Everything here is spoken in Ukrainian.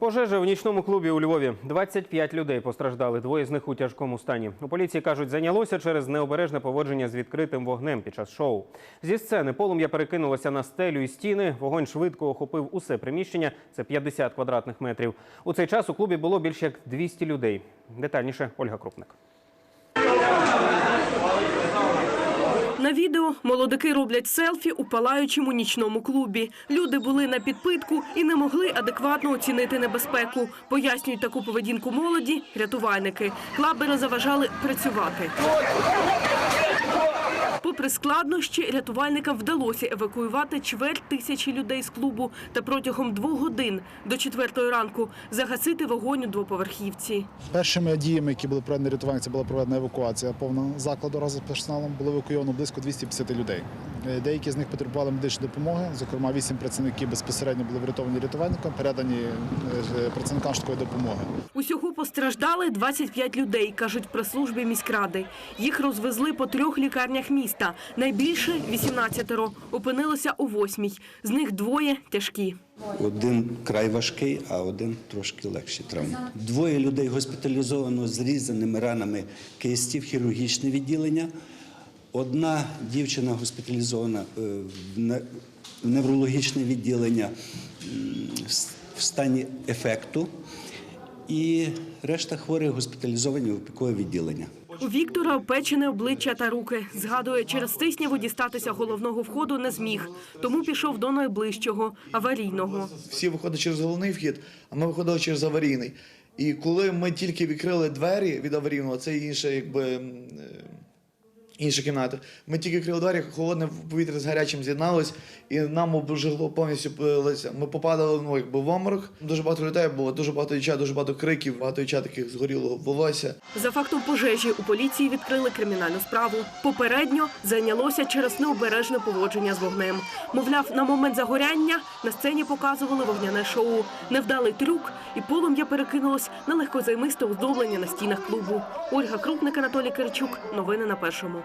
Пожежа в нічному клубі у Львові. 25 людей постраждали, двоє з них у тяжкому стані. У поліції кажуть, зайнялося через необережне поводження з відкритим вогнем під час шоу. Зі сцени полум'я перекинулося на стелю і стіни. Вогонь швидко охопив усе приміщення. Це 50 квадратних метрів. У цей час у клубі було більше як 200 людей. Детальніше Ольга Крупник. На відео молодики роблять селфі у палаючому нічному клубі. Люди були на підпитку і не могли адекватно оцінити небезпеку. Пояснюють таку поведінку молоді рятувальники. Клабери заважали працювати. Попри складнощі, рятувальникам вдалося евакуювати чверть тисячі людей з клубу та протягом двох годин до четвертої ранку загасити вогонь у двоповерхівці. Першими діями, які були проведені рятувальники, це була проведена евакуація повна закладу разом з персоналом. Було евакуйовано близько 250 людей. Е, Деякі з них потребували медичної допомоги. Зокрема, вісім працівників безпосередньо були врятовані рятувальником, передані е, працівникам швидкої допомоги. Усього постраждали 25 людей, кажуть при службі міськради. Їх розвезли по трьох лікарнях міста. Найбільше 18-ро. Опинилося у восьмій. З них двоє тяжкі. Один край важкий, а один трошки легші травми. Двоє людей госпіталізовано з різаними ранами кистів, хірургічне відділення. Одна дівчина госпіталізована е, в неврологічне відділення в стані ефекту. І решта хворих госпіталізовані в опікове відділення. У Віктора опечене обличчя та руки. Згадує, через тисняву дістатися головного входу не зміг. Тому пішов до найближчого, аварійного. всі виходили через головний вхід, а ми виходили через аварійний. І коли ми тільки відкрили двері від аварійного, це інше, якби. М, Інша кімната. Ми тільки відкрили двері, холодне повітря з гарячим з'єдналось, і нам обжило повністю лице. Ми попадали ну, якби в оморок. Дуже багато людей було, дуже багато дівчат, дуже багато криків, багато дівчат таких згорілого волосся. За фактом пожежі у поліції відкрили кримінальну справу. Попередньо зайнялося через необережне поводження з вогнем. Мовляв, на момент загоряння на сцені показували вогняне шоу. Невдалий трюк, і полум'я перекинулось на легкозаймисте оздоблення на стінах клубу. Ольга Крупник, Анатолій Киричук. Новини на першому.